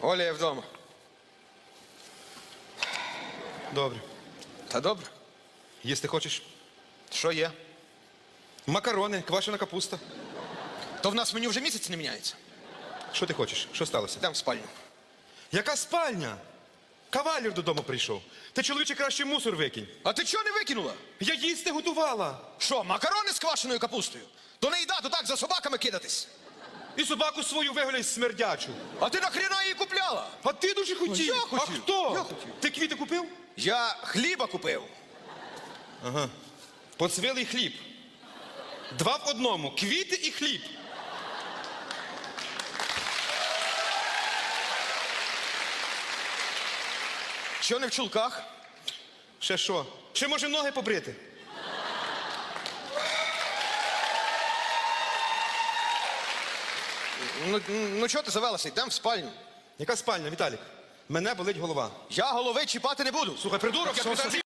Оля є вдома. Добре. Та добре. Їсти хочеш? Що є? Макарони, квашена капуста. То в нас меню вже місяць не міняється. Що ти хочеш? Що сталося? Йдемо в спальню. Яка спальня? Кавалір додому прийшов. Ти чоловіче краще мусор викинь. А ти чого не викинула? Я їсти готувала. Що, макарони з квашеною капустою? То не їда, то так за собаками кидатись. І собаку свою вигуляй смердячу. А ти нахріна її купляла? А ти дуже хотів. я А хто? Я хотів. Ти квіти купив? Я хліба купив. Поцвілий хліб. Два в одному. Квіти і хліб. Що не в чулках? Ще що? Ще може ноги побрити? Ну, ну чого ти завелася? Йдемо в спальню. Яка спальня, Віталік? Мене болить голова. Я голови чіпати не буду. Слухай, придурок, я питаю,